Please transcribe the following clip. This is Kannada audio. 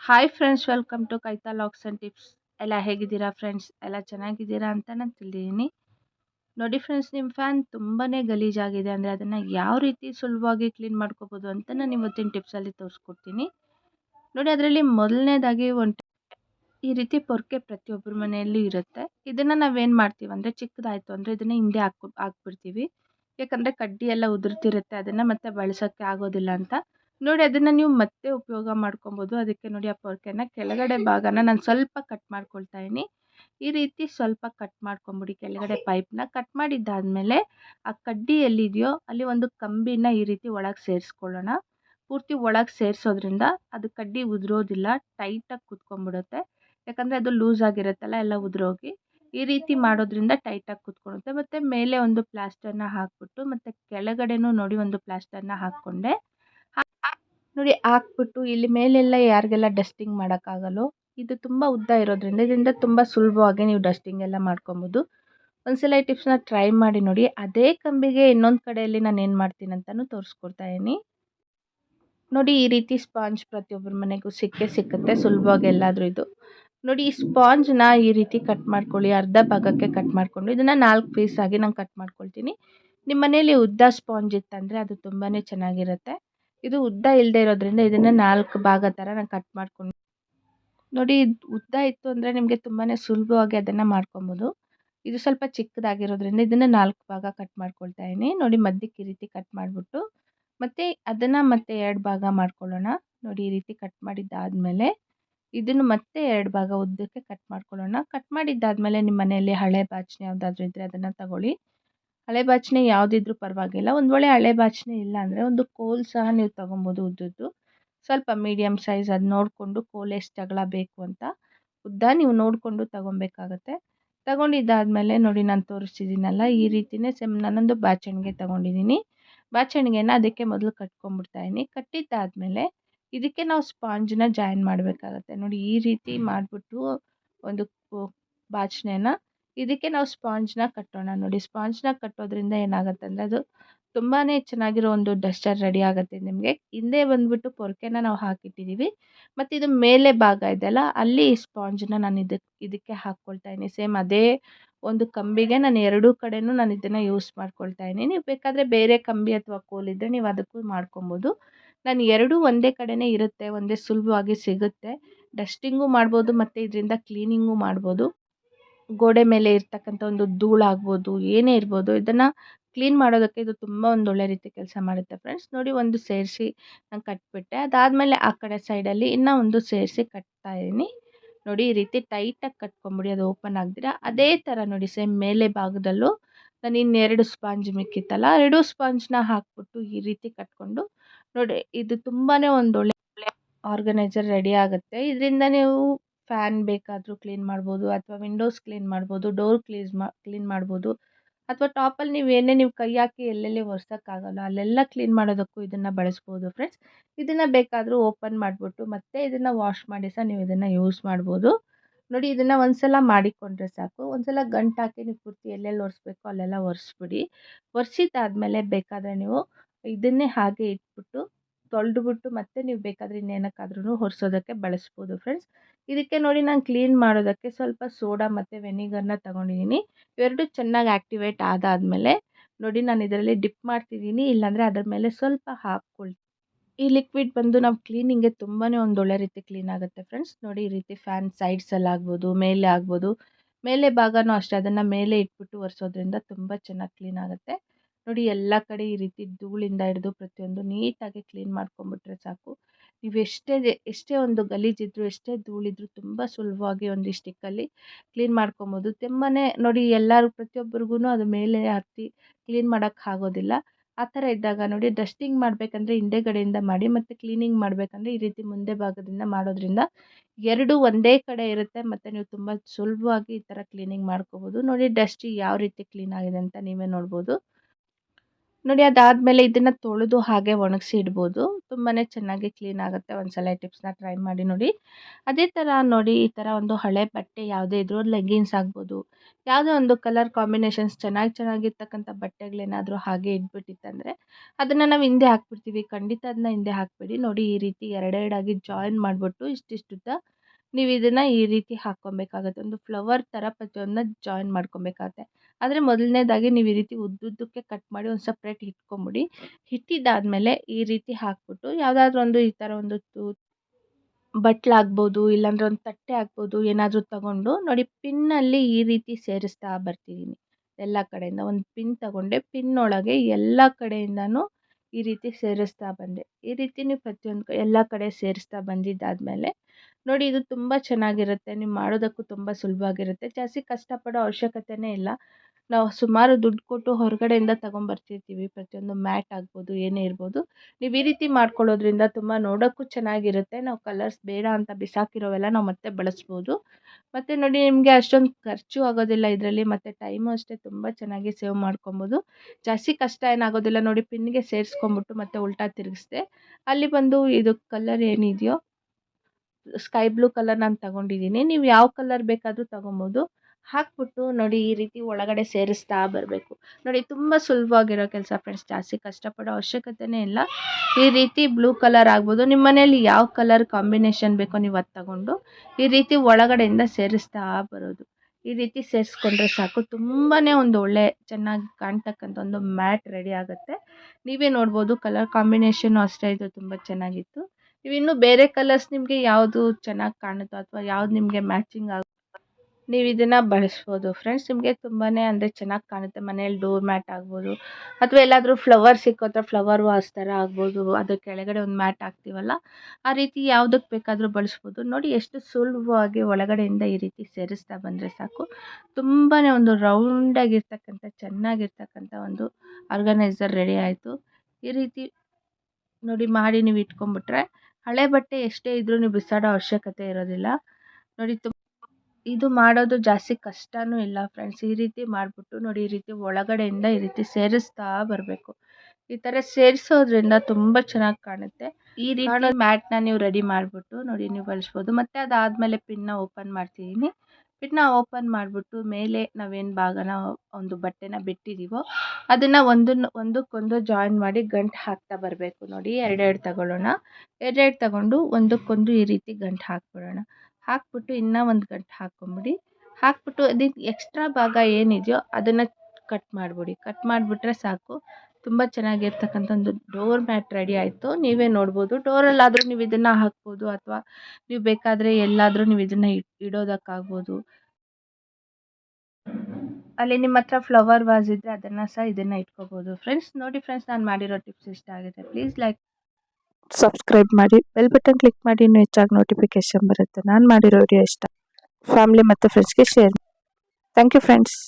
ಹಾಯ್ ಫ್ರೆಂಡ್ಸ್ ವೆಲ್ಕಮ್ ಟು ಕೈತಾ ಲಾಕ್ಸ್ ಆ್ಯಂಡ್ ಟಿಪ್ಸ್ ಎಲ್ಲ ಹೇಗಿದ್ದೀರಾ ಫ್ರೆಂಡ್ಸ್ ಎಲ್ಲ ಚೆನ್ನಾಗಿದ್ದೀರಾ ಅಂತ ನಾನು ತಿಳಿದೀನಿ ನೋಡಿ ಫ್ರೆಂಡ್ಸ್ ನಿಮ್ಮ ಫ್ಯಾನ್ ತುಂಬಾ ಗಲೀಜಾಗಿದೆ ಅಂದರೆ ಅದನ್ನು ಯಾವ ರೀತಿ ಸುಲಭವಾಗಿ ಕ್ಲೀನ್ ಮಾಡ್ಕೋಬೋದು ಅಂತ ನಾನು ಇವತ್ತಿನ ಟಿಪ್ಸಲ್ಲಿ ತೋರಿಸ್ಕೊಡ್ತೀನಿ. ನೋಡಿ ಅದರಲ್ಲಿ ಮೊದಲನೇದಾಗಿ ಒಂದು ಈ ರೀತಿ ಪೊರ್ಕೆ ಪ್ರತಿಯೊಬ್ಬರ ಮನೆಯಲ್ಲೂ ಇರುತ್ತೆ. ಇದನ್ನು ನಾವೇನು ಮಾಡ್ತೀವಿ ಅಂದರೆ ಚಿಕ್ಕದಾಯಿತು ಅಂದರೆ ಇದನ್ನು ಹಿಂದೆ ಹಾಕಿ ಹಾಕ್ಬಿಡ್ತೀವಿ. ಯಾಕಂದರೆ ಕಡ್ಡಿ ಎಲ್ಲ ಉದುರ್ತಿರುತ್ತೆ, ಅದನ್ನು ಮತ್ತೆ ಬಳಸೋಕ್ಕೆ ಆಗೋದಿಲ್ಲ ಅಂತ. ನೋಡಿ ಅದನ್ನು ನೀವು ಮತ್ತೆ ಉಪಯೋಗ ಮಾಡ್ಕೊಬೋದು. ಅದಕ್ಕೆ ನೋಡಿ ಆ ಪೊರ್ಕೆನ ಕೆಳಗಡೆ ಭಾಗನ ನಾನು ಸ್ವಲ್ಪ ಕಟ್ ಮಾಡ್ಕೊಳ್ತಾ ಇದ್ದೀನಿ. ಈ ರೀತಿ ಸ್ವಲ್ಪ ಕಟ್ ಮಾಡ್ಕೊಂಬಿಡಿ. ಕೆಳಗಡೆ ಪೈಪ್ನ ಕಟ್ ಮಾಡಿದ್ದಾದಮೇಲೆ ಆ ಕಡ್ಡಿ ಎಲ್ಲಿದೆಯೋ ಅಲ್ಲಿ ಒಂದು ಕಂಬಿನ ಈ ರೀತಿ ಒಳಗೆ ಸೇರಿಸ್ಕೊಳ್ಳೋಣ. ಪೂರ್ತಿ ಒಳಗೆ ಸೇರಿಸೋದ್ರಿಂದ ಅದು ಕಡ್ಡಿ ಉದುರೋದಿಲ್ಲ ಟೈಟಾಗಿ ಕುತ್ಕೊಂಡ್ಬಿಡುತ್ತೆ ಯಾಕಂದರೆ ಅದು ಲೂಸ್ ಆಗಿರುತ್ತಲ್ಲ ಎಲ್ಲ ಉದುರೋಗಿ. ಈ ರೀತಿ ಮಾಡೋದ್ರಿಂದ ಟೈಟಾಗಿ ಕುತ್ಕೊಳ್ಳುತ್ತೆ ಮತ್ತು ಮೇಲೆ ಒಂದು ಪ್ಲಾಸ್ಟರ್ನ ಹಾಕ್ಬಿಟ್ಟು ಮತ್ತು ಕೆಳಗಡೆನೂ ನೋಡಿ ಒಂದು ಪ್ಲಾಸ್ಟರ್ನ ಹಾಕ್ಕೊಂಡೆ. ನೋಡಿ ಹಾಕ್ಬಿಟ್ಟು ಇಲ್ಲಿ ಮೇಲೆಲ್ಲ ಯಾರಿಗೆಲ್ಲ ಡಸ್ಟಿಂಗ್ ಮಾಡೋಕ್ಕಾಗಲ್ಲೋ ಇದು ತುಂಬ ಉದ್ದ ಇರೋದ್ರಿಂದ ಇದರಿಂದ ತುಂಬ ಸುಲಭವಾಗಿ ನೀವು ಡಸ್ಟಿಂಗ್ ಎಲ್ಲ ಮಾಡ್ಕೊಬೋದು. ಒಂದ್ಸಲ ಈ ಟಿಪ್ಸ್ನ ಟ್ರೈ ಮಾಡಿ ನೋಡಿ, ಅದೇ ಕಂಬಿಗೆ ಇನ್ನೊಂದು ಕಡೆಯಲ್ಲಿ ನಾನು ಏನು ಮಾಡ್ತೀನಿ ಅಂತಲೂ ತೋರಿಸ್ಕೊಡ್ತಾ ಇದ್ದೀನಿ. ನೋಡಿ ಈ ರೀತಿ ಸ್ಪಾಂಜ್ ಪ್ರತಿಯೊಬ್ಬರ ಮನೆಗೂ ಸಿಕ್ಕೇ ಸಿಕ್ಕುತ್ತೆ, ಸುಲಭವಾಗಿ ಎಲ್ಲಾದರೂ ಇದು. ನೋಡಿ ಈ ಸ್ಪಾಂಜ್ನ ಈ ರೀತಿ ಕಟ್ ಮಾಡ್ಕೊಳ್ಳಿ, ಅರ್ಧ ಭಾಗಕ್ಕೆ ಕಟ್ ಮಾಡಿಕೊಂಡು, ಇದನ್ನು ನಾಲ್ಕು ಪೀಸ್ ಆಗಿ ನಾನು ಕಟ್ ಮಾಡ್ಕೊಳ್ತೀನಿ. ನಿಮ್ಮ ಮನೇಲಿ ಉದ್ದ ಸ್ಪಾಂಜ್ ಇತ್ತಂದರೆ ಅದು ತುಂಬಾ ಚೆನ್ನಾಗಿರುತ್ತೆ. ಇದು ಉದ್ದ ಇಲ್ಲದೆ ಇರೋದ್ರಿಂದ ಇದನ್ನು ನಾಲ್ಕು ಭಾಗ ಥರ ನಾನು ಕಟ್ ಮಾಡ್ಕೊಂಡು ನೋಡಿ ಉದ್ದ ಇತ್ತು ಅಂದರೆ ನಿಮಗೆ ತುಂಬಾ ಸುಲಭವಾಗಿ ಅದನ್ನು ಮಾಡ್ಕೊಬೋದು. ಇದು ಸ್ವಲ್ಪ ಚಿಕ್ಕದಾಗಿರೋದ್ರಿಂದ ಇದನ್ನು ನಾಲ್ಕು ಭಾಗ ಕಟ್ ಮಾಡ್ಕೊಳ್ತಾ ಇದೀನಿ ನೋಡಿ ಮಧ್ಯಕ್ಕೆ ಈ ರೀತಿ ಕಟ್ ಮಾಡಿಬಿಟ್ಟು ಮತ್ತು ಅದನ್ನು ಮತ್ತೆ ಎರಡು ಭಾಗ ಮಾಡ್ಕೊಳ್ಳೋಣ. ನೋಡಿ ಈ ರೀತಿ ಕಟ್ ಮಾಡಿದ್ದಾದಮೇಲೆ ಇದನ್ನು ಮತ್ತೆ ಎರಡು ಭಾಗ ಉದ್ದಕ್ಕೆ ಕಟ್ ಮಾಡ್ಕೊಳ್ಳೋಣ. ಕಟ್ ಮಾಡಿದ್ದಾದಮೇಲೆ ನಿಮ್ಮ ಮನೆಯಲ್ಲಿ ಹಳೆ ಬಾಚಣೆ ಯಾವುದಾದ್ರೂ ಇದ್ದರೆ ಅದನ್ನು ತಗೊಳ್ಳಿ. ಹಳೆ ಬಾಚಣೆ ಯಾವುದಿದ್ರೂ ಪರವಾಗಿಲ್ಲ. ಒಂದು ವೇಳೆ ಹಳೆ ಬಾಚಣೆ ಇಲ್ಲ ಅಂದರೆ ಒಂದು ಕೋಲ್ ಸಹ ನೀವು ತೊಗೊಬೋದು ಉದ್ದದ್ದು. ಸ್ವಲ್ಪ ಮೀಡಿಯಮ್ ಸೈಜ್ ಅದು ನೋಡಿಕೊಂಡು ಕೋಲ್ ಎಷ್ಟು ಅಗಲ ಬೇಕು ಅಂತ ಉದ್ದ ನೀವು ನೋಡಿಕೊಂಡು ತಗೊಬೇಕಾಗತ್ತೆ. ತಗೊಂಡಿದ್ದಾದಮೇಲೆ ನೋಡಿ ನಾನು ತೋರಿಸ್ತಿದ್ದೀನಲ್ಲ, ಈ ರೀತಿಯೇ ಸೆಮ್ ನಾನೊಂದು ಬಾಚಣಿಗೆ ತಗೊಂಡಿದ್ದೀನಿ. ಬಾಚಣಿಗೆನ ಅದಕ್ಕೆ ಮೊದಲು ಕಟ್ಕೊಂಡ್ಬಿಡ್ತಾಯಿದ್ದೀನಿ ಕಟ್ಟಿದ್ದಾದಮೇಲೆ ಇದಕ್ಕೆ ನಾವು ಸ್ಪಾಂಜನ್ನ ಜಾಯಿನ್ ಮಾಡಬೇಕಾಗತ್ತೆ. ನೋಡಿ ಈ ರೀತಿ ಮಾಡಿಬಿಟ್ಟು ಒಂದು ಬಾಚಣೆನ ಇದಕ್ಕೆ ನಾವು ಸ್ಪಾಂಜ್ನ ಕಟ್ಟೋಣ. ನೋಡಿ ಸ್ಪಾಂಜ್ನ ಕಟ್ಟೋದ್ರಿಂದ ಏನಾಗುತ್ತೆ ಅಂದರೆ ಅದು ತುಂಬಾ ಚೆನ್ನಾಗಿರೋ ಒಂದು ಡಸ್ಟರ್ ರೆಡಿ ಆಗುತ್ತೆ ನಿಮಗೆ. ಹಿಂದೆ ಬಂದುಬಿಟ್ಟು ಪೊರ್ಕೆನ ನಾವು ಹಾಕಿಟ್ಟಿದ್ದೀವಿ ಮತ್ತು ಇದು ಮೇಲೆ ಭಾಗ ಇದೆಯಲ್ಲ ಅಲ್ಲಿ ಸ್ಪಾಂಜನ್ನ ನಾನು ಇದಕ್ಕೆ ಇದಕ್ಕೆ ಹಾಕ್ಕೊಳ್ತಾ ಇದ್ದೀನಿ. ಸೇಮ್ ಅದೇ ಒಂದು ಕಂಬಿಗೆ ನಾನು ಎರಡೂ ಕಡೆನೂ ನಾನು ಇದನ್ನು ಯೂಸ್ ಮಾಡ್ಕೊಳ್ತಾ ಇದ್ದೀನಿ. ನೀವು ಬೇಕಾದರೆ ಬೇರೆ ಕಂಬಿ ಅಥವಾ ಕೋಲಿದ್ದರೆ ನೀವು ಅದಕ್ಕೂ ಮಾಡ್ಕೊಬೋದು. ನಾನು ಎರಡೂ ಒಂದೇ ಕಡೆಯೇ ಇರುತ್ತೆ, ಒಂದೇ ಸುಲಭವಾಗಿ ಸಿಗುತ್ತೆ. ಡಸ್ಟಿಂಗು ಮಾಡ್ಬೋದು, ಮತ್ತು ಇದರಿಂದ ಕ್ಲೀನಿಂಗು ಮಾಡ್ಬೋದು. ಗೋಡೆ ಮೇಲೆ ಇರ್ತಕ್ಕಂಥ ಒಂದು ಧೂಳಾಗ್ಬೋದು ಏನೇ ಇರ್ಬೋದು, ಇದನ್ನು ಕ್ಲೀನ್ ಮಾಡೋದಕ್ಕೆ ಇದು ತುಂಬ ಒಂದು ಒಳ್ಳೆ ರೀತಿ ಕೆಲಸ ಮಾಡುತ್ತೆ ಫ್ರೆಂಡ್ಸ್ ನೋಡಿ ಒಂದು ಸೇರಿಸಿ ನಾನು ಕಟ್ಬಿಟ್ಟೆ. ಅದಾದಮೇಲೆ ಆ ಕಡೆ ಸೈಡಲ್ಲಿ ಇನ್ನೂ ಒಂದು ಸೇರಿಸಿ ಕಟ್ತಾ ಇದ್ದೀನಿ. ನೋಡಿ ಈ ರೀತಿ ಟೈಟಾಗಿ ಕಟ್ಕೊಂಬಿಡಿ, ಅದು ಓಪನ್ ಆಗ್ದಿರ. ಅದೇ ಥರ ನೋಡಿ ಸೇಮ್ ಮೇಲೆ ಭಾಗದಲ್ಲೂ ನಾನು ಇನ್ನೆರಡು ಸ್ಪಾಂಜ್ ಮಿಕ್ಕಿತ್ತಲ್ಲ, ಎರಡು ಸ್ಪಾಂಜ್ನ ಹಾಕ್ಬಿಟ್ಟು ಈ ರೀತಿ ಕಟ್ಕೊಂಡು ನೋಡಿ, ಇದು ತುಂಬಾ ಒಂದು ಒಳ್ಳೆ ಆರ್ಗನೈಸರ್ ರೆಡಿ ಆಗುತ್ತೆ. ಇದರಿಂದ ನೀವು ಫ್ಯಾನ್ ಬೇಕಾದರೂ ಕ್ಲೀನ್ ಮಾಡ್ಬೋದು, ಅಥವಾ ವಿಂಡೋಸ್ ಕ್ಲೀನ್ ಮಾಡ್ಬೋದು, ಡೋರ್ ಕ್ಲೀಸ್ ಮಾ, ಕ್ಲೀನ್ ಮಾಡ್ಬೋದು, ಅಥವಾ ಟಾಪಲ್ಲಿ ನೀವು ಏನೇ ನೀವು ಕೈ ಹಾಕಿ ಎಲ್ಲೆಲ್ಲಿ ಒರ್ಸೋಕ್ಕಾಗಲ್ಲ, ಅಲ್ಲೆಲ್ಲ ಕ್ಲೀನ್ ಮಾಡೋದಕ್ಕೂ ಇದನ್ನು ಬಳಸ್ಬೋದು ಫ್ರೆಂಡ್ಸ್ ಇದನ್ನು ಬೇಕಾದರೂ ಓಪನ್ ಮಾಡಿಬಿಟ್ಟು ಮತ್ತೆ ಇದನ್ನು ವಾಶ್ ಮಾಡಿ ಸಹ ನೀವು ಇದನ್ನು ಯೂಸ್ ಮಾಡ್ಬೋದು. ನೋಡಿ ಇದನ್ನು ಒಂದು ಸಲ ಮಾಡಿಕೊಂಡ್ರೆ ಸಾಕು. ಒಂದು ಸಲ ಗಂಟು ಹಾಕಿ ನೀವು ಪೂರ್ತಿ ಎಲ್ಲೆಲ್ಲಿ ಒರೆಸ್ಬೇಕು ಅಲ್ಲೆಲ್ಲ ಒರೆಸ್ಬಿಡಿ. ಒರೆಸಿದ್ದಾದಮೇಲೆ ಬೇಕಾದರೆ ನೀವು ಇದನ್ನೇ ಹಾಗೆ ಇಟ್ಬಿಟ್ಟು ತೊಳೆದ್ಬಿಟ್ಟು ಮತ್ತೆ ನೀವು ಬೇಕಾದರೆ ಇನ್ನೇನಕ್ಕಾದ್ರೂ ಒರೆಸೋದಕ್ಕೆ ಬಳಸ್ಬೋದು ಫ್ರೆಂಡ್ಸ್ ಇದಕ್ಕೆ ನೋಡಿ ನಾನು ಕ್ಲೀನ್ ಮಾಡೋದಕ್ಕೆ ಸ್ವಲ್ಪ ಸೋಡಾ ಮತ್ತು ವೆನಿಗರ್ನ ತಗೊಂಡಿದ್ದೀನಿ ಇವೆರಡು ಚೆನ್ನಾಗಿ ಆ್ಯಕ್ಟಿವೇಟ್ ಆದಾದಮೇಲೆ ನೋಡಿ ನಾನು ಇದರಲ್ಲಿ ಡಿಪ್ ಮಾಡ್ತಿದ್ದೀನಿ ಇಲ್ಲಾಂದರೆ ಅದರ ಮೇಲೆ ಸ್ವಲ್ಪ ಹಾಕ್ಕೊಳ್ತೀನಿ ಈ ಲಿಕ್ವಿಡ್ ಬಂದು ನಾವು ಕ್ಲೀನಿಂಗ್ಗೆ ತುಂಬಾ ಒಂದು ಒಳ್ಳೆ ರೀತಿ ಕ್ಲೀನ್ ಆಗುತ್ತೆ ಫ್ರೆಂಡ್ಸ್. ನೋಡಿ ಈ ರೀತಿ ಫ್ಯಾನ್ ಸೈಡ್ಸಲ್ಲಿ ಆಗ್ಬೋದು, ಮೇಲೆ ಆಗ್ಬೋದು. ಮೇಲೆ ಭಾಗನೂ ಅಷ್ಟೇ, ಅದನ್ನು ಮೇಲೆ ಇಟ್ಬಿಟ್ಟು ಒರೆಸೋದ್ರಿಂದ ತುಂಬ ಚೆನ್ನಾಗಿ ಕ್ಲೀನ್ ಆಗುತ್ತೆ. ನೋಡಿ ಎಲ್ಲ ಕಡೆ ಈ ರೀತಿ ಧೂಳಿಂದ ಹಿಡಿದು ಪ್ರತಿಯೊಂದು ನೀಟಾಗಿ ಕ್ಲೀನ್ ಮಾಡ್ಕೊಂಬಿಟ್ರೆ ಸಾಕು. ನೀವು ಎಷ್ಟೇ ಎಷ್ಟೇ ಒಂದು ಗಲೀಜಿದ್ರು, ಎಷ್ಟೇ ಧೂಳಿದ್ರು ತುಂಬ ಸುಲಭವಾಗಿ ಒಂದು ಸ್ಟಿಕ್ಕಲ್ಲಿ ಕ್ಲೀನ್ ಮಾಡ್ಕೊಬೋದು. ತುಂಬಾ ನೋಡಿ ಎಲ್ಲರೂ ಪ್ರತಿಯೊಬ್ಬರಿಗೂ ಅದು ಮೇಲೆ ಹತ್ತಿ ಕ್ಲೀನ್ ಮಾಡೋಕ್ಕೆ ಆಗೋದಿಲ್ಲ. ಆ ಥರ ಇದ್ದಾಗ ನೋಡಿ ಡಸ್ಟಿಂಗ್ ಮಾಡಬೇಕಂದ್ರೆ ಹಿಂದೆಗಡೆಯಿಂದ ಮಾಡಿ ಮತ್ತು ಕ್ಲೀನಿಂಗ್ ಮಾಡಬೇಕಂದ್ರೆ ಈ ರೀತಿ ಮುಂದೆ ಭಾಗದಿಂದ ಮಾಡೋದ್ರಿಂದ ಎರಡೂ ಒಂದೇ ಕಡೆ ಇರುತ್ತೆ. ಮತ್ತು ನೀವು ತುಂಬ ಸುಲಭವಾಗಿ ಈ ಥರ ಕ್ಲೀನಿಂಗ್ ಮಾಡ್ಕೋಬೋದು. ನೋಡಿ ಡಸ್ಟ್ ಯಾವ ರೀತಿ ಕ್ಲೀನ್ ಆಗಿದೆ ಅಂತ ನೀವೇ ನೋಡ್ಬೋದು. ನೋಡಿ ಅದಾದಮೇಲೆ ಇದನ್ನು ತೊಳೆದು ಹಾಗೆ ಒಣಗಿಸಿ ಇಡ್ಬೋದು. ತುಂಬಾ ಚೆನ್ನಾಗಿ ಕ್ಲೀನ್ ಆಗುತ್ತೆ. ಒಂದ್ಸಲ ಟಿಪ್ಸ್ನ ಟ್ರೈ ಮಾಡಿ ನೋಡಿ. ಅದೇ ಥರ ನೋಡಿ ಈ ಥರ ಒಂದು ಹಳೆ ಬಟ್ಟೆ ಯಾವುದೇ ಇದ್ರೂ ಲೆಗ್ಗಿನ್ಸ್ ಆಗ್ಬೋದು. ಯಾವುದೇ ಒಂದು ಕಲರ್ ಕಾಂಬಿನೇಷನ್ಸ್ ಚೆನ್ನಾಗಿ ಚೆನ್ನಾಗಿರ್ತಕ್ಕಂಥ ಬಟ್ಟೆಗಳೇನಾದರೂ ಹಾಗೆ ಇಟ್ಬಿಟ್ಟಿತ್ತಂದರೆ ಅದನ್ನು ನಾವು ಹಿಂದೆ ಹಾಕ್ಬಿಡ್ತೀವಿ. ಖಂಡಿತ ಅದನ್ನ ಹಿಂದೆ ಹಾಕ್ಬೇಡಿ. ನೋಡಿ ಈ ರೀತಿ ಎರಡೆರಡಾಗಿ ಜಾಯಿನ್ ಮಾಡಿಬಿಟ್ಟು ಇಷ್ಟಿಷ್ಟುದ್ದ ನೀವು ಇದನ್ನು ಈ ರೀತಿ ಹಾಕ್ಕೊಬೇಕಾಗತ್ತೆ. ಒಂದು ಫ್ಲವರ್ ಥರ ಪ್ರತಿಯೊಂದನ್ನ ಜಾಯಿನ್ ಮಾಡ್ಕೊಬೇಕಾಗತ್ತೆ. ಆದರೆ ಮೊದಲನೇದಾಗಿ ನೀವು ಈ ರೀತಿ ಉದ್ದುದ್ದಕ್ಕೆ ಕಟ್ ಮಾಡಿ ಒಂದು ಸಪ್ರೇಟ್ ಇಟ್ಕೊಂಬಿಡಿ. ಇಟ್ಟಿದ್ದಾದಮೇಲೆ ಈ ರೀತಿ ಹಾಕ್ಬಿಟ್ಟು ಯಾವುದಾದ್ರೂ ಒಂದು ಈ ಥರ ಒಂದು ಬಟ್ಲಾಗ್ಬೋದು ಇಲ್ಲಾಂದರೆ ಒಂದು ತಟ್ಟೆ ಆಗ್ಬೋದು, ಏನಾದರೂ ತಗೊಂಡು ನೋಡಿ ಪಿನ್ನಲ್ಲಿ ಈ ರೀತಿ ಸೇರಿಸ್ತಾ ಬರ್ತಿದ್ದೀನಿ ಎಲ್ಲ ಕಡೆಯಿಂದ ಒಂದು ಪಿನ್ ತಗೊಂಡೆ. ಪಿನ್ ಒಳಗೆ ಎಲ್ಲ ಕಡೆಯಿಂದನೂ ಈ ರೀತಿ ಸೇರಿಸ್ತಾ ಬಂದೆ. ಈ ರೀತಿ ನೀವು ಪ್ರತಿಯೊಂದು ಎಲ್ಲ ಕಡೆ ಸೇರಿಸ್ತಾ ಬಂದಿದ್ದಾದಮೇಲೆ ನೋಡಿ ಇದು ತುಂಬ ಚೆನ್ನಾಗಿರುತ್ತೆ. ನೀವು ಮಾಡೋದಕ್ಕೂ ತುಂಬ ಸುಲಭವಾಗಿರುತ್ತೆ. ಜಾಸ್ತಿ ಕಷ್ಟಪಡೋ ಅವಶ್ಯಕತೆನೇ ಇಲ್ಲ. ನಾವು ಸುಮಾರು ದುಡ್ಡು ಕೊಟ್ಟು ಹೊರಗಡೆಯಿಂದ ತಗೊಂಬರ್ತಿರ್ತೀವಿ. ಪ್ರತಿಯೊಂದು ಮ್ಯಾಟ್ ಆಗ್ಬೋದು, ಏನೇ ಇರ್ಬೋದು. ನೀವು ಈ ರೀತಿ ಮಾಡ್ಕೊಳ್ಳೋದ್ರಿಂದ ತುಂಬ ನೋಡೋಕ್ಕೂ ಚೆನ್ನಾಗಿರುತ್ತೆ. ನಾವು ಕಲರ್ಸ್ ಬೇಡ ಅಂತ ಬಿಸಾಕಿರೋವೆಲ್ಲ ನಾವು ಮತ್ತೆ ಬಳಸ್ಬೋದು. ಮತ್ತು ನೋಡಿ ನಿಮಗೆ ಅಷ್ಟೊಂದು ಖರ್ಚು ಆಗೋದಿಲ್ಲ ಇದರಲ್ಲಿ, ಮತ್ತು ಟೈಮು ಅಷ್ಟೇ ತುಂಬ ಚೆನ್ನಾಗಿ ಸೇವ್ ಮಾಡ್ಕೊಬೋದು. ಜಾಸ್ತಿ ಕಷ್ಟ ಏನಾಗೋದಿಲ್ಲ. ನೋಡಿ ಪಿನ್ಗೆ ಸೇರಿಸ್ಕೊಂಬಿಟ್ಟು ಮತ್ತೆ ಉಲ್ಟಾ ತಿರುಗಿಸ್ದೆ. ಅಲ್ಲಿ ಬಂದು ಇದು ಕಲರ್ ಏನಿದೆಯೋ ಸ್ಕೈ ಬ್ಲೂ ಕಲರ್ ನಾನು ತಗೊಂಡಿದ್ದೀನಿ ನೀವು ಯಾವ ಕಲರ್ ಬೇಕಾದರೂ ತಗೊಬೋದು. ಹಾಕ್ಬಿಟ್ಟು ನೋಡಿ ಈ ರೀತಿ ಒಳಗಡೆ ಸೇರಿಸ್ತಾ ಬರಬೇಕು. ನೋಡಿ ತುಂಬ ಸುಲಭವಾಗಿರೋ ಕೆಲಸ ಫ್ರೆಂಡ್ಸ್ ಜಾಸ್ತಿ ಕಷ್ಟಪಡೋ ಅವಶ್ಯಕತೆನೇ ಇಲ್ಲ. ಈ ರೀತಿ ಬ್ಲೂ ಕಲರ್ ಆಗ್ಬೋದು. ನಿಮ್ಮ ಮನೇಲಿ ಯಾವ ಕಲರ್ ಕಾಂಬಿನೇಷನ್ ಬೇಕೋ ನೀವು ಅದು ತಗೊಂಡು ಈ ರೀತಿ ಒಳಗಡೆಯಿಂದ ಸೇರಿಸ್ತಾ ಬರೋದು. ಈ ರೀತಿ ಸೇರಿಸ್ಕೊಂಡ್ರೆ ಸಾಕು. ತುಂಬಾ ಒಂದು ಒಳ್ಳೆ ಚೆನ್ನಾಗಿ ಕಾಣ್ತಕ್ಕಂಥ ಒಂದು ಮ್ಯಾಟ್ ರೆಡಿ ಆಗುತ್ತೆ. ನೀವೇ ನೋಡ್ಬೋದು ಕಲರ್ ಕಾಂಬಿನೇಷನ್ ಅಷ್ಟೇ ಇದು ತುಂಬ ಚೆನ್ನಾಗಿತ್ತು. ನೀವು ಇನ್ನೂ ಬೇರೆ ಕಲರ್ಸ್ ನಿಮಗೆ ಯಾವುದು ಚೆನ್ನಾಗಿ ಕಾಣುತ್ತೋ ಅಥವಾ ಯಾವ್ದು ನಿಮಗೆ ಮ್ಯಾಚಿಂಗ್ ಆಗುತ್ತೋ ನೀವು ಇದನ್ನು ಬಳಸ್ಬೋದು. ಫ್ರೆಂಡ್ಸ್ ನಿಮಗೆ ತುಂಬಾ ಅಂದರೆ ಚೆನ್ನಾಗಿ ಕಾಣುತ್ತೆ. ಮನೇಲಿ ಡೋರ್ ಮ್ಯಾಟ್ ಆಗ್ಬೋದು. ಅಥವಾ ಎಲ್ಲಾದರೂ ಫ್ಲವರ್ ಸಿಕ್ಕೋ ಫ್ಲವರ್ ವಾಸ್ ಥರ ಆಗ್ಬೋದು. ಅದ್ರ ಕೆಳಗಡೆ ಒಂದು ಮ್ಯಾಟ್ ಹಾಕ್ತೀವಲ್ಲ, ಆ ರೀತಿ ಯಾವುದಕ್ಕೆ ಬೇಕಾದರೂ ಬಳಸ್ಬೋದು. ನೋಡಿ ಎಷ್ಟು ಸುಲಭವಾಗಿ ಒಳಗಡೆಯಿಂದ ಈ ರೀತಿ ಸೇರಿಸ್ತಾ ಬಂದರೆ ಸಾಕು. ತುಂಬಾ ಒಂದು ರೌಂಡಾಗಿರ್ತಕ್ಕಂಥ ಚೆನ್ನಾಗಿರ್ತಕ್ಕಂಥ ಒಂದು ಆರ್ಗನೈಸರ್ ರೆಡಿ ಆಯಿತು. ಈ ರೀತಿ ನೋಡಿ ಮಾಡಿ ನೀವು ಇಟ್ಕೊಂಬಿಟ್ರೆ ಹಳೆ ಬಟ್ಟೆ ಎಷ್ಟೇ ಇದ್ರೂ ನೀವು ಬಿಸಾಡೋ ಅವಶ್ಯಕತೆ ಇರೋದಿಲ್ಲ. ನೋಡಿ ತುಂಬ ಇದು ಮಾಡೋದು ಜಾಸ್ತಿ ಕಷ್ಟವೂ ಇಲ್ಲ ಫ್ರೆಂಡ್ಸ್. ಈ ರೀತಿ ಮಾಡಿಬಿಟ್ಟು ನೋಡಿ ಈ ರೀತಿ ಒಳಗಡೆಯಿಂದ ಈ ರೀತಿ ಸೇರಿಸ್ತಾ ಬರಬೇಕು. ಈ ಥರ ಸೇರಿಸೋದ್ರಿಂದ ತುಂಬ ಚೆನ್ನಾಗಿ ಕಾಣುತ್ತೆ. ಈ ರೀತಿ ಮ್ಯಾಟ್ನ ನೀವು ರೆಡಿ ಮಾಡಿಬಿಟ್ಟು ನೋಡಿ ನೀವು ಬಳಸ್ಬೋದು ಮತ್ತು ಅದಾದಮೇಲೆ ಪಿನ್ನ ಓಪನ್ ಮಾಡ್ತಿದ್ದೀನಿ. ಪಿನ್ನ ಓಪನ್ ಮಾಡಿಬಿಟ್ಟು ಮೇಲೆ ನಾವೇನು ಭಾಗನ ಒಂದು ಬಟ್ಟೆನ ಬಿಟ್ಟಿದ್ದೀವೋ ಅದನ್ನು ಒಂದನ್ನು ಒಂದಕ್ಕೊಂದು ಜಾಯಿನ್ ಮಾಡಿ ಗಂಟು ಹಾಕ್ತಾ ಬರಬೇಕು ನೋಡಿ. ಎರಡೆರಡು ತಗೊಳ್ಳೋಣ. ಎರಡೆರಡು ತಗೊಂಡು ಒಂದಕ್ಕೊಂದು ಈ ರೀತಿ ಗಂಟು ಹಾಕ್ಬಿಡೋಣ. ಹಾಕ್ಬಿಟ್ಟು ಇನ್ನೂ ಒಂದು ಗಂಟು ಹಾಕ್ಕೊಂಬಿಡಿ. ಹಾಕ್ಬಿಟ್ಟು ಅದಕ್ಕೆ ಎಕ್ಸ್ಟ್ರಾ ಭಾಗ ಏನಿದೆಯೋ ಅದನ್ನು ಕಟ್ ಮಾಡಿಬಿಡಿ. ಕಟ್ ಮಾಡಿಬಿಟ್ರೆ ಸಾಕು. ತುಂಬ ಚೆನ್ನಾಗಿರ್ತಕ್ಕಂಥ ಒಂದು ಡೋರ್ ಮ್ಯಾಟ್ ರೆಡಿ ಆಯಿತು. ನೀವೇ ನೋಡ್ಬೋದು. ಡೋರಲ್ಲಾದರೂ ನೀವು ಇದನ್ನು ಹಾಕ್ಬೋದು ಅಥವಾ ನೀವು ಬೇಕಾದರೆ ಎಲ್ಲಾದರೂ ನೀವು ಇದನ್ನು ಇಡೋದಕ್ಕಾಗ್ಬೋದು. ಅಲ್ಲಿ ನಿಮ್ಮ ಹತ್ರ ಫ್ಲವರ್ ವಾಸ್ ಇದ್ದರೆ ಅದನ್ನು ಸಹ ಇದನ್ನು ಇಟ್ಕೋಬೋದು. ಫ್ರೆಂಡ್ಸ್ ನೋಡಿ ಫ್ರೆಂಡ್ಸ್ ನಾನು ಮಾಡಿರೋ ಟಿಪ್ಸ್ ಇಷ್ಟ ಆಗಿದೆ ಪ್ಲೀಸ್ ಲೈಕ್ ಸಬ್ಸ್ಕ್ರೈಬ್ ಮಾಡಿ. ಬೆಲ್ ಬಟನ್ ಕ್ಲಿಕ್ ಮಾಡಿ. ಇನ್ನೂ ಹೆಚ್ಚಾಗಿ ನೋಟಿಫಿಕೇಶನ್ ಬರುತ್ತೆ. ನಾನು ಮಾಡಿರೋ ವಿಡಿಯೋ ಇಷ್ಟ. ಫ್ಯಾಮಿಲಿ ಮತ್ತು ಫ್ರೆಂಡ್ಸ್ಗೆ ಶೇರ್ ಥ್ಯಾಂಕ್ ಯು ಫ್ರೆಂಡ್ಸ್